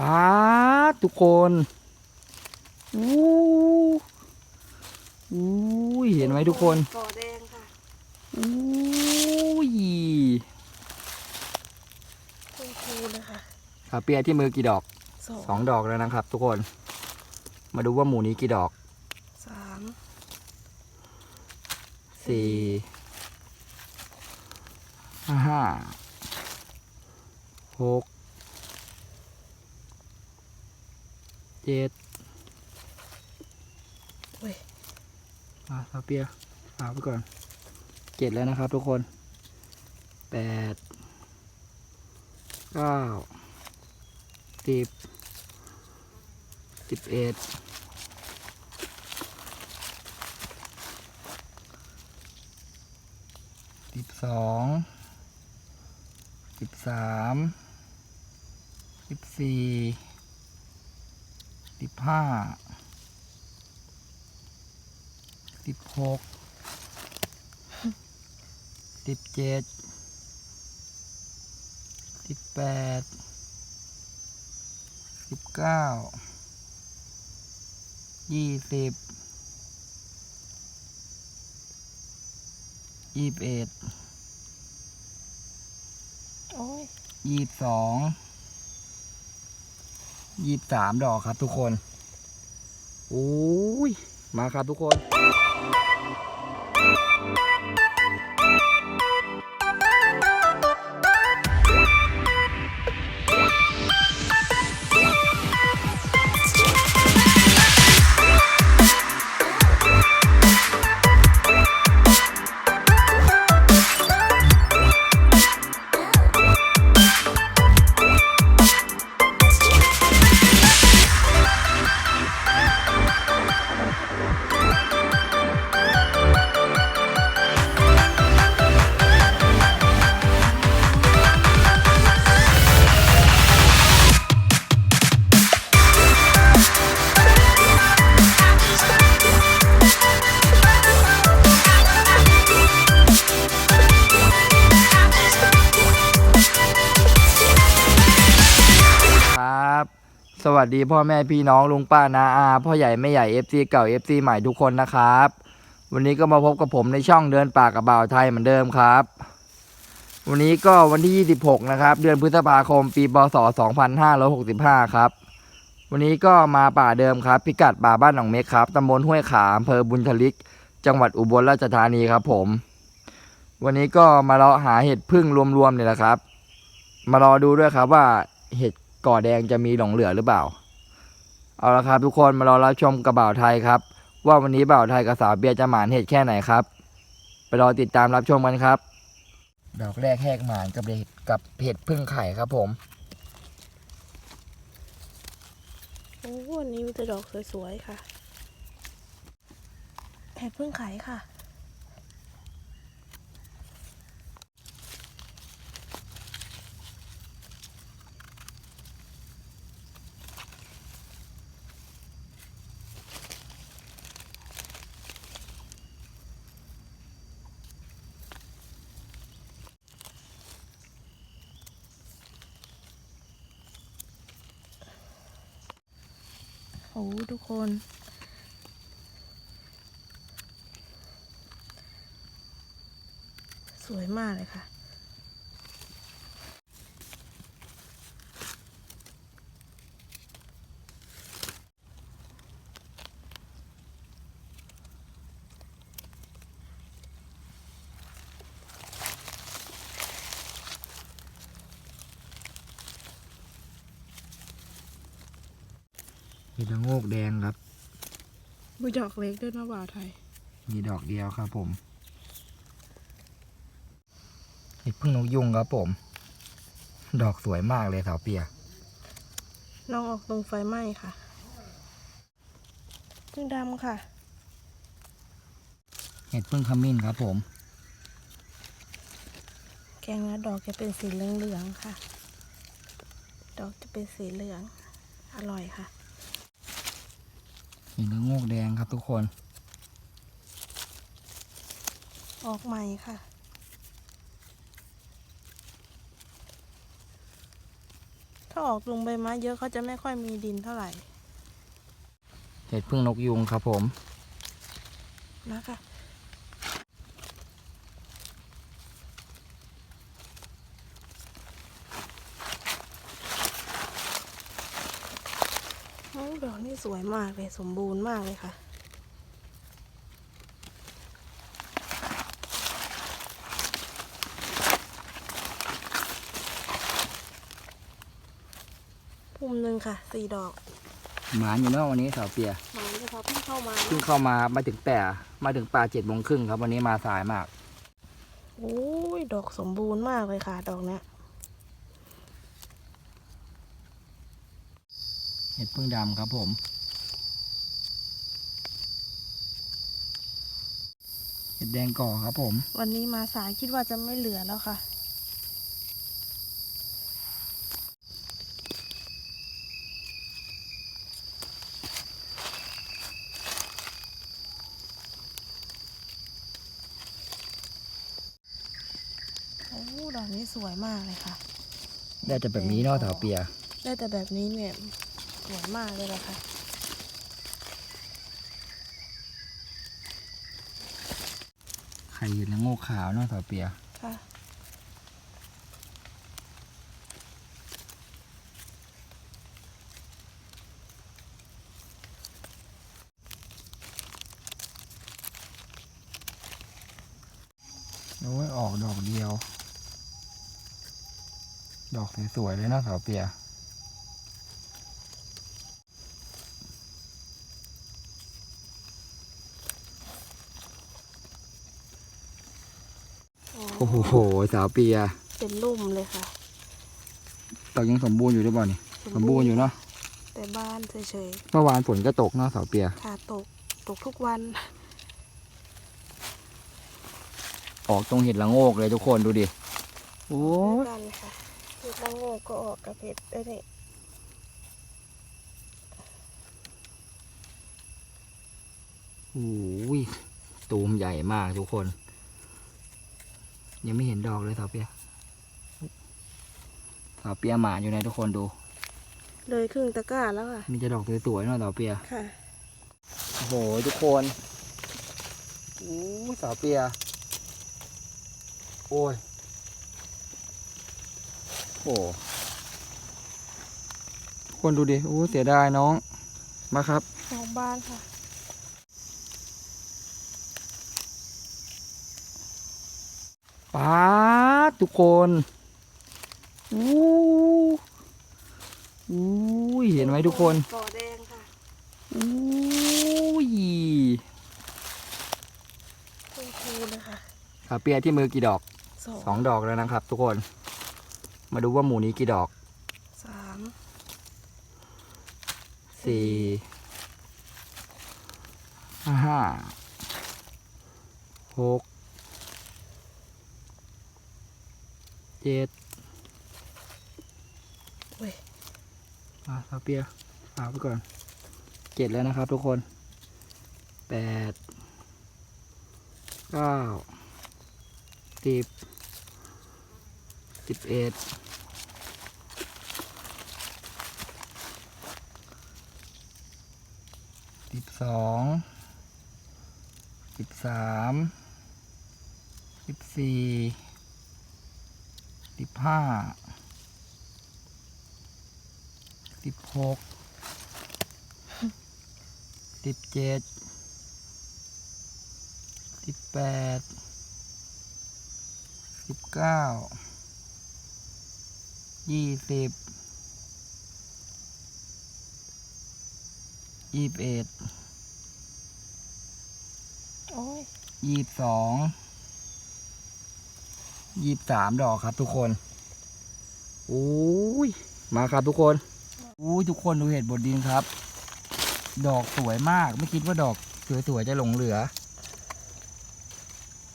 ป้าดทุกคนอู้อู้ยเห็นไหมทุกคนก่อแดงค่ะอู้ยคุณครูนะคะคาเปียที่มือกี่ดอกสองสองดอกแล้วนะครับ ทุกคน มาดูว่าหมูนี้กี่ดอกสามสี่ห้าหก เจ็ดเว้ยอะคาเปียฝากไว้ก่อนเจ็ดแล้วนะครับทุกคนแปดเก้าสิบสิบเอ็ดสิบสองสิบสามสิบสี่ สิบห้าสิบหกสิบเจ็ดสิบแปดสิบเก้ายี่สิบยี่สิบเอ็ดโอ้ยยี่สิบสอง ยี่สิบสามดอกครับทุกคนโอ้ยมาครับทุกคน วัสดีพ่อแม่พี่น้องลุงป้านาอาพ่อใหญ่แม่ใหญ่ FC เก่า FC ใหม่ทุกคนนะครับ วันนี้ก็มาพบกับผมในช่องเดินป่ากับบ่าวไทยเหมือนเดิมครับ วันนี้ก็วันที่ 26 นะครับ เดือนพฤษภาคมปีพศ2565 ครับ วันนี้ก็มาป่าเดิมครับ พิกัดป่าบ้านหนองเม็กครับตำบลห้วยขาอำเภอบุญทลิก จังหวัดอุบลราชธานีครับผม วันนี้ก็มาเลาะหาเห็ดพึ่งรวมๆเนี่ยแหละครับ มารอดูด้วยครับว่าเห็ด ก่อแดงจะมีหลงเหลือหรือเปล่า เอาละครับ ทุกคนมารอรับชมกับบ่าวไทยครับ ว่าวันนี้บ่าวไทยกับสาวเบียร์จะหมานเห็ดแค่ไหนครับ ไปรอติดตามรับชมกันครับ ดอกแรกแหกหมานกับเห็ดกับเห็ดพึ่งไข่ครับผมโอ้วันนี้มีแต่ดอกสวยๆค่ะเห็ดพึ่งไขค่ะ อ้ทุกคน สวยมากเลยค่ะ เห็ดละโงกแดงครับ มีดอกเล็กด้วยนะบ่าวไทย มีดอกเดียวครับผมเห็ดพึ่งนกยุงครับผม ดอกสวยมากเลยสาวเปียน้องออกตรงไฟไหม้ค่ะพึ่งดำค่ะ เห็ดพึ่งขมิ้นครับผม แกงแล้วดอกจะเป็นสีเหลืองๆค่ะ ดอกจะเป็นสีเหลือง อร่อยค่ะ เห็ดละโงกแดงครับทุกคน ออกใหม่ค่ะ ถ้าออกลงใบไม้เยอะเขาจะไม่ค่อยมีดินเท่าไหร่ เห็ดพึ่งนกยุงครับผม นะคะ ดอกนี่สวยมากเลย สมบูรณ์มากเลยค่ะพุ่มหนึ่งค่ะ สี่ดอกหมานอยู่เนอกวันนี้สาวเปียมาเลยค่ะเพิ่งเข้ามาเพิ่งเข้ามามาถึงแต่มาถึงป่าเจ็ดโมงครึ่งครับ วันนี้มาสายมาก โอ้ย ดอกสมบูรณ์มากเลยค่ะ ดอกเนี้ย ห็ดพึ่งดำครับผม เห็ดแดงก่อครับผม วันนี้มาสายคิดว่าจะไม่เหลือแล้วค่ะ โอ้ดอกนี้สวยมากเลยค่ะ ได้แต่แบบนี้เนอกสาวเปีย ได้แต่แบบนี้เนี่ยส วยมากเลยละค่ะไข่เห็ดละโงกขาวเนอกสาวเปียค่ะโอ้ยออกดอกเดียว ดอกสวยๆเลยเนอกสาวเปีย โอ้โห สาวเปีย เป็นลุ่มเลยค่ะดอกยังสมบูรณ์อยู่หรือเปล่านี่ สมบูรณ์อยู่เนาะ แต่บ้านเฉยเมื่อวานฝนก็ตกเนาะสาวเปียๆค่ะตก ตกทุกวัน ออกตรงเห็ดละโงกเลยทุกคนดูดิ โอ้ยกันค่ะเห็ดละโงกก็ออกกับเห็ดได้นี่โอ้ยตูมใหญ่มากทุกคน ยังไม่เห็นดอกเลยสาวเปียสาวเปียหมาอยู่ไหนทุกคนดู เลยครึ่งตะกร้าแล้วค่ะ มีจะดอกสวยๆเนาะสาวเปีย ค่ะ โอ้โหทุกคนโอ้ยสาวเปีย โอ้ย โอ้ทุกคนดูดิ โอ้เสียดายน้อง มาครับ ดอกบานค่ะ ป้าดทุกคนอู้อู้ยเห็นไหมทุกคนก่อแดงค่ะอู้ยคุณครูเลยค่ะสาวเปียที่มือกี่ดอกสองสองดอกแล้วนะครับ ทุกคน มาดูว่าหมูนี้กี่ดอกสามสี่ห้าหก เจ็ดเว้ยมาสาวเปียฝากไปก่อนเจ็ดแล้วนะครับทุกคนแปดเก้าสิบสิบเอ็ดสิบสองสิบสามสิบสี่ สิบห้าสิบหกสิบเจ็ดสิบแปดสิบเก้ายี่สิบยี่สิบเอ็ดโอ้ยยี่สิบสอง ยี่สิบสามดอกครับทุกคนโอ้ยมาครับทุกคนโอ้ยทุกคนดูเห็ดบดดินครับ ดอกสวยมาก ไม่คิดว่าดอกสวยๆจะหลงเหลือ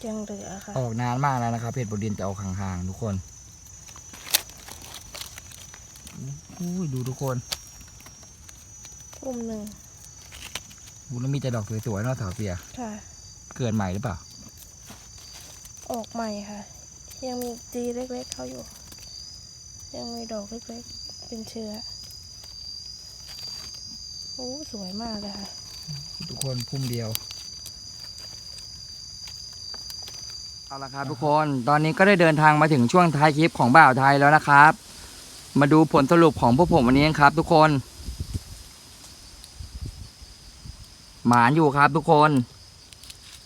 ยังเหลือค่ะออกนานมากแล้วนะครับเห็ดบดดินจะออกห่างๆทุกคนโอ้ยดูทุกคนพุ่มหนึ่งโอ้แล้วมีแต่ดอกสวยๆเนอกสาวเปียค่ะ เกิดใหม่หรือเปล่า ออกใหม่ค่ะ ยังมีจีเล็กๆเขาอยู่ ยังมีดอกเล็กเป็นเชื้อโอ้สวยมากเลยค่ะ ทุกคนพุ่มเดียว เอาละครับทุกคนตอนนี้ก็ได้เดินทางมาถึงช่วงท้ายคลิปของบ่าวไทยแล้วนะครับ มาดูผลสรุปของพวกผมวันนี้กันครับ ทุกคน หมานอยู่ครับทุกคน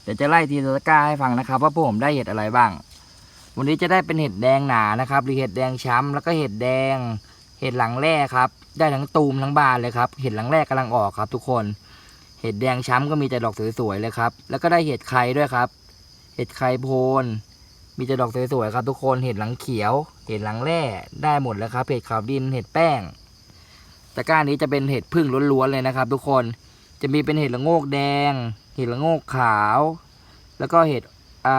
เดี๋ยวจะไล่ทีละตะกร้าให้ฟังนะครับ ว่าพวกผมได้เห็ดอะไรบ้าง วันนี้จะได้เป็นเห็ดแดงหนานะครับหรือเห็ดแดงช้ำแล้วก็เห็ดแดง เห็ดหลังแร่ครับ ได้ทั้งตูมทั้งบานเลยครับเห็ดหลังแร่กำลังออกครับ ทุกคน เห็ดแดงช้ำก็มีแต่ดอกสวยๆเลยครับ แล้วก็ได้เห็ดไข่ด้วยครับ เห็ดไข่โพนมีแต่ดอกสวยๆครับ ทุกคนเห็ดหลังเขียว เห็ดหลังแร่ได้หมดแล้วครับ เห็ดขาวดินเห็ดแป้งตะกร้านี้จะเป็นเห็ดพึ่งล้วนๆเลยนะครับ ทุกคนจะมีเป็นเห็ดละโงกแดง เห็ดละโงกขาว แล้วก็เห็ดอ่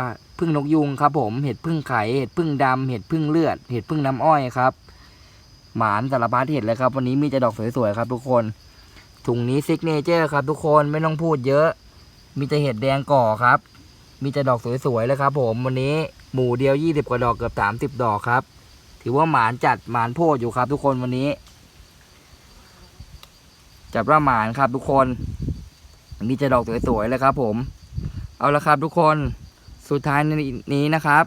า พึ่งนกยุงครับผมเห็ดพึ่งไข่เห็ดพึ่งดำเห็ดพึ่งเลือด เห็ดพึ่งน้ำอ้อยครับ หมานสารพัดเห็ดเลยครับ วันนี้มีแต่ดอกสวยๆครับ ทุกคนถุงนี้ซิกเนเจอร์ครับทุกคนไม่ต้องพูดเยอะ มีแต่เห็ดแดงก่อครับ มีแต่ดอกสวยๆเลยครับผมวันนี้หมู่เดียวยี่สิบกว่าดอกเกือบสามสิบดอกครับ ถือว่าหมานจัดหมานโพดอยู่ครับ ทุกคนวันนี้ จับว่าหมานครับทุกคนมีแต่ดอกสวยๆเลยครับผม เอาละครับทุกคน สุดท้ายนี้นะครับ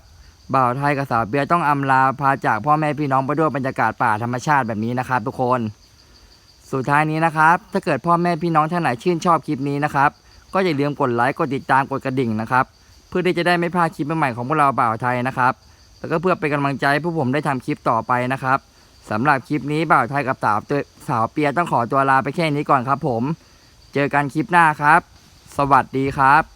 บ่าวไทยกับสาวเบียต้องอำลาพาจากพ่อแม่พี่น้องไปด้วยบรรยากาศป่าธรรมชาติแบบนี้นะครับ ทุกคน สุดท้ายนี้นะครับ ถ้าเกิดพ่อแม่พี่น้องท่านไหนชื่นชอบคลิปนี้นะครับ ก็อย่าลืมกดไลค์กดติดตามกดกระดิ่งนะครับ เพื่อที่จะได้ไม่พลาดคลิปใหม่ๆของพวกเราบ่าวไทยนะครับ แล้วก็เพื่อเป็นกำลังใจให้พวกผมได้ทำคลิปต่อไปนะครับสำหรับคลิปนี้บ่าวไทยกับสาวสาวเปียต้องขอตัวลาไปแค่นี้ก่อนครับ ผม เจอกันคลิปหน้าครับ สวัสดีครับ